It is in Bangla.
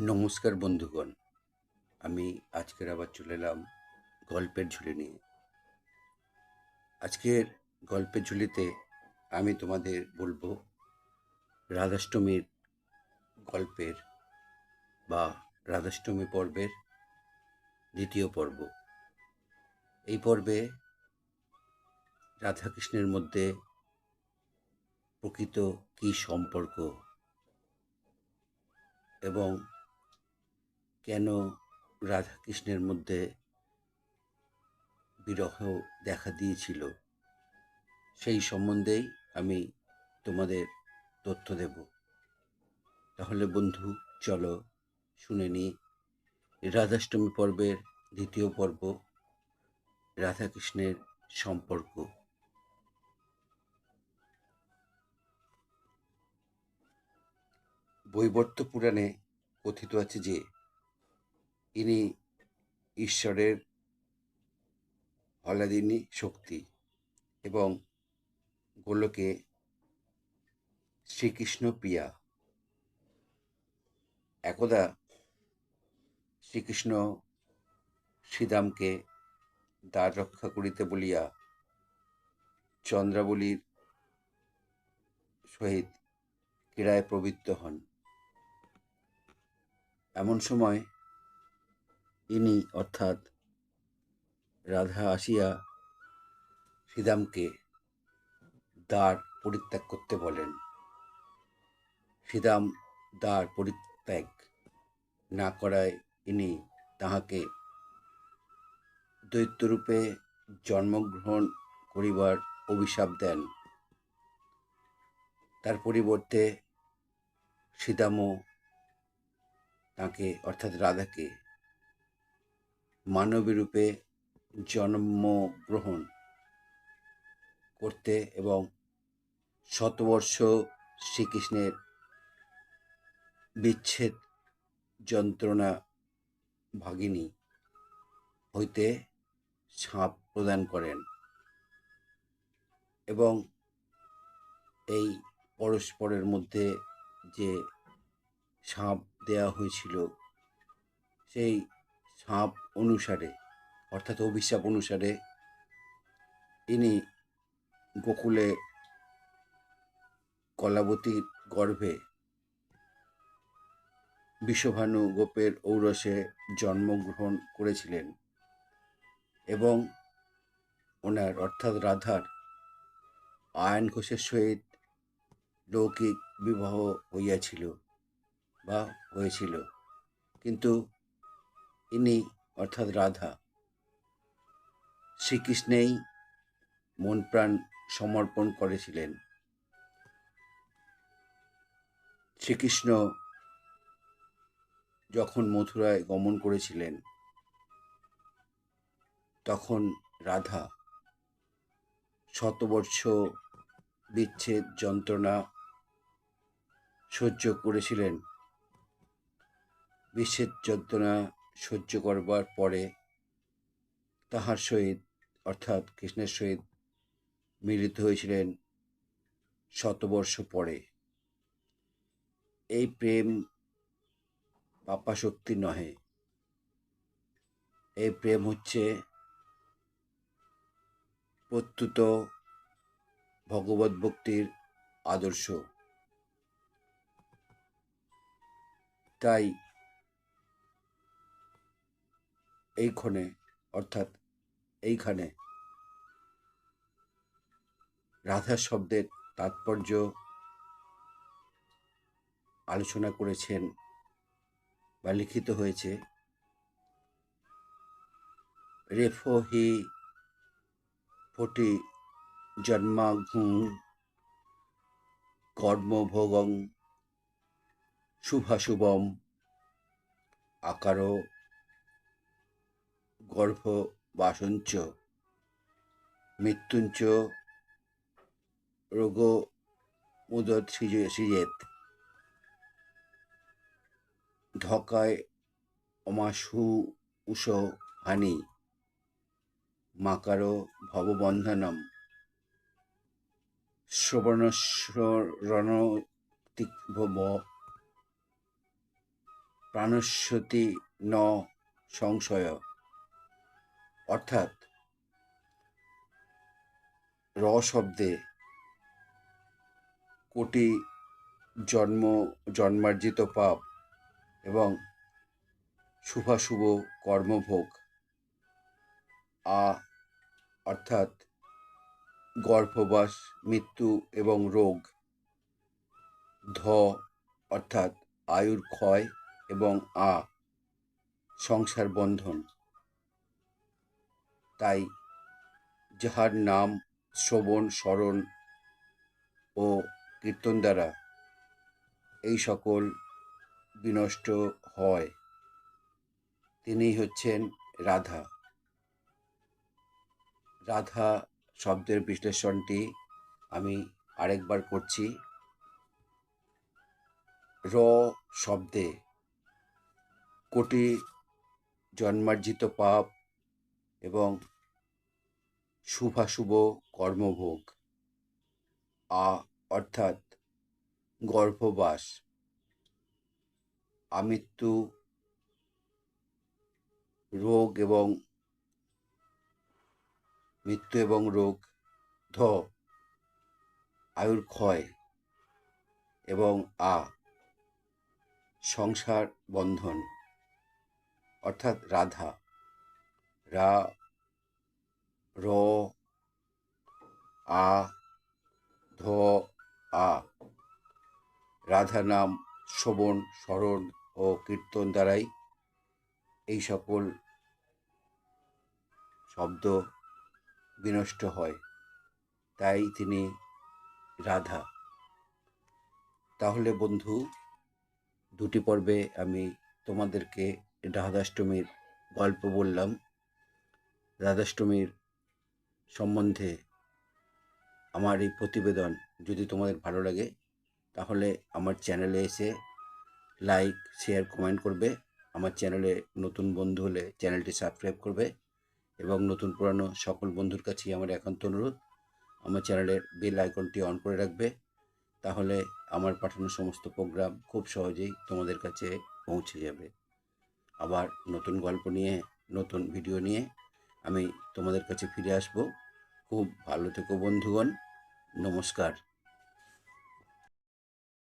নমস্কার বন্ধুগণ। আমি আজকের আবার চলে এলাম গল্পের ঝুলি নিয়ে। আজকের গল্পের ঝুলিতে আমি তোমাদের বলব রাধাষ্টমীর গল্পের বা রাধাষ্টমী পর্বের দ্বিতীয় পর্ব। এই পর্বে রাধাকৃষ্ণের মধ্যে প্রকৃত কী সম্পর্ক এবং কেন রাধাকৃষ্ণের মধ্যে বিরহ দেখা দিয়েছিল? সেই সম্বন্ধেই আমি তোমাদের তথ্য দেব। তাহলে বন্ধু, চলো শুনে নিই। রাধাষ্টমী পর্বের দ্বিতীয় পর্ব, রাধাকৃষ্ণের সম্পর্ক। বৈবর্ত পুরাণে কথিত আছে যে ইনি ঈশ্বরের হলাদিনী শক্তি এবং গোলকে শ্রীকৃষ্ণ প্রিয়া একদা শ্রীকৃষ্ণ শ্রীদামকে দ্বার রক্ষা করিতে বলিয়া চন্দ্রাবলীর সহিত ক্রীড়ায় প্রবৃত্ত হন। এমন সময় ইনি অর্থাৎ রাধা আসিয়া শ্রীদামকে দ্বার পরিত্যাগ করতে বলেন। শ্রীদাম দ্বার পরিত্যাগ না করায় ইনি তাহাকে দৈত্যরূপে জন্মগ্রহণ করিবার অভিশাপ দেন। তার পরিবর্তে সীতামও তাকে অর্থাৎ রাধাকে মানবী রূপে জন্মগ্রহণ করতে এবং শতবর্ষ শ্রীকৃষ্ণের বিচ্ছেদ যন্ত্রণা ভাগিনী হইতে সাপ প্রদান করেন এবং এই পরস্পরের মধ্যে যে সাপ দেয়া হয়েছিল, সেই সাপ অনুসারে, অর্থাৎ অভিশাপ অনুসারে, ইনি গোকুলে কলাবতীর গর্ভে বিশ্বভানু গোপের ঔরসে জন্মগ্রহণ করেছিলেন এবং ওনার, অর্থাৎ রাধার আয়ন ঘোষের সহিত লৌকিক বিবাহ হইয়াছিল বা হয়েছিল। কিন্তু ইনি অর্থাৎ রাধা। শ্রীকৃষ্ণেই মন প্রাণ সমর্পণ করেছিলেন। শ্রীকৃষ্ণ যখন মথুরায় গমন করেছিলেন, তখন রাধা শতবর্ষ বিচ্ছেদ যন্ত্রণা সহ্য করেছিলেন। বিচ্ছেদ যন্ত্রণা সহ্য করবার পরে তাহার সহিত, অর্থাৎ কৃষ্ণের সহিত মিলিত হয়েছিলেন শতবর্ষ পরে। এই প্রেম পাপা শক্তি নহে। এই প্রেম হচ্ছে প্রত্যুত ভগবত ভক্তির আদর্শ। তাই এইক্ষণে অর্থাৎ এইখানে। রাধা শব্দের তাৎপর্য আলোচনা করেছেন বা লিখিত হয়েছে। রেফো হি ফটি জন্মাঘুং কর্মভোগং শুভাশুভম আকারো গর্ভবাসঞ্চ মৃত্যুঞ্চ, রোগ উদত সৃজেত। ধকায় অমাসু উষ হানি, মাকারো ভববন্ধনম। শ্রবণস্মরণ প্রাণস্বতী ন সংশয়। অর্থাৎ র শব্দে কোটি জন্ম, জন্মার্জিত পাপ এবং শুভাশুভ কর্মভোগ। আ অর্থাৎ গর্ভবাস, মৃত্যু এবং রোগ। ধ অর্থাৎ আয়ুর ক্ষয় এবং আ সংসার বন্ধন। তাই যাহার নাম শ্রবণ, স্মরণ ও কীর্তন দ্বারা এই সকল বিনষ্ট হয়, তিনিই হচ্ছেন রাধা। রাধা শব্দের বিশ্লেষণটি আমি আরেকবার করছি। র শব্দে কোটি জন্মার্জিত পাপ এবং শুভাশুভ কর্মভোগ। আ, অর্থাৎ গর্ভবাস। আমৃত্যু রোগ এবং মৃত্যু এবং রোগ ধ, আয়ুর ক্ষয় এবং আ, সংসার বন্ধন, অর্থাৎ রাধা। রা র, আ, ধ, আ। রাধা নাম শ্রবণ, স্মরণ ও কীর্তন দ্বারাই এই সকল শব্দ বিনষ্ট হয়। তাই তিনি রাধা। তাহলে বন্ধু, দুটি পর্বে আমি তোমাদেরকে রাধাষ্টমীর গল্প বললাম। রাধাষ্টমীর সম্বন্ধে আমার এই প্রতিবেদন যদি তোমাদের ভালো লাগে, তাহলে আমার চ্যানেলে এসে লাইক, শেয়ার, কমেন্ট করবে। আমার চ্যানেলে নতুন বন্ধু হলে চ্যানেলটি সাবস্ক্রাইব করবে এবং নতুন পুরানো সকল বন্ধুর কাছেই আমার একান্ত অনুরোধ, আমার চ্যানেলের বেল আইকনটি অন করে রাখবে। তাহলে আমার পাঠানো সমস্ত প্রোগ্রাম খুব সহজেই তোমাদের কাছে পৌঁছে যাবে। আবার নতুন গল্প নিয়ে, নতুন ভিডিও নিয়ে আমি তোমাদের কাছে ফিরে আসব। খুব ভালো থেকো বন্ধুগণ। নমস্কার।